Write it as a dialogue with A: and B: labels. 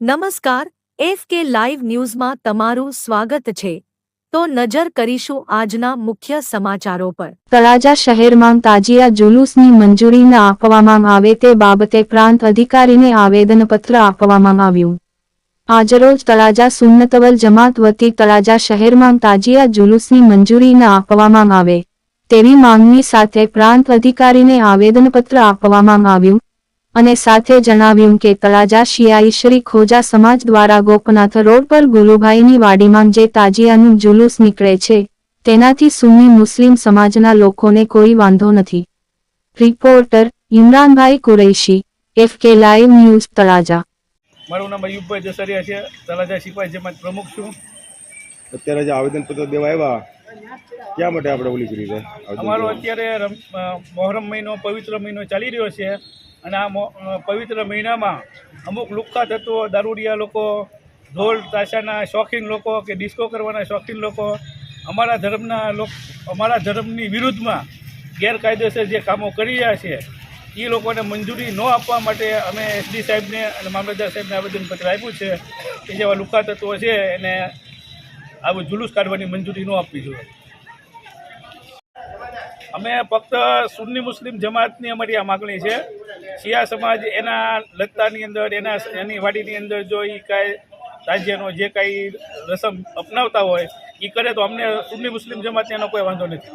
A: નમસ્કાર, F K live ન્યૂઝમાં તમારું સ્વાગત છે. તો નજર કરીશું આજના મુખ્ય સમાચારો પર.
B: તળાજા શહેરમાં તાજિયા જુલુસની મંજૂરી ન આપવામાં આવે તે બાબતે પ્રાંત અધિકારીને આવેદનપત્ર આપવામાં આવ્યું. આજરોજ તળાજા સુન્નતવલ જમાત વતી તળાજા શહેરમાં તાજિયા જુલુસની મંજૂરી ન આપવામાં આવે. તેવી માંગણી સાથે પ્રાંત અધિકારીને આવેદનપત્ર આપવામાં આવ્યું. અને સાથે જણાવ્યું કે તળાજા શિયાઈ શ્રી ખોજા સમાજ દ્વારા ગોપનાથ રોડ પર ગુલુભાઈની વાડીમાં જે તાજિયાનું જુલુસ નીકળે છે તેનાથી સુન્ની મુસ્લિમ સમાજના લોકોને કોઈ વાંધો નથી. Reporter Imranbhai Qureshi F K live news Talaja.
C: મારું નામ અયુબભાઈ જસરિયા છે તળાજા સિપાઈ જેમાં પ્રમુખ છું.
D: અત્યારે જે આવેદનપત્ર દેવા આવ્યા ક્યાં માટે આપણે ઓલી કરી છે
C: અમારો અત્યારે મોહરમ મહિનો પવિત્ર મહિનો ચાલી રહ્યો છે. અને આ પવિત્ર મહિનામાં અમુક લુપ્તા તત્વો, દારૂડિયા લોકો, ઢોલ તાશાના શોખીન લોકો કે ડિસ્કો કરવાના શોખીન લોકો અમારા ધર્મના લોક, અમારા ધર્મની વિરુદ્ધમાં ગેરકાયદેસર જે કામો કરી રહ્યા છે, એ લોકોને મંજૂરી ન આપવા માટે અમે એસડી સાહેબને અને મામલતદાર સાહેબને આવેદનપત્ર આપ્યું છે કે જેવા લુકા તત્વો છે એને આવું જુલુસ કાઢવાની મંજૂરી ન આપવી જોઈએ. અમે ફક્ત સુન્ની મુસ્લિમ જમાતની અમારી આ માગણી છે. શિયા સમાજ એના લગતાની અંદર, એના, એની વાડીની અંદર જો એ કાંઈ રાજ્યનો જે કાંઈ રસમ અપનાવતા હોય એ કરે તો અમને સુન્ની મુસ્લિમ જમાતને એનો કોઈ વાંધો નથી.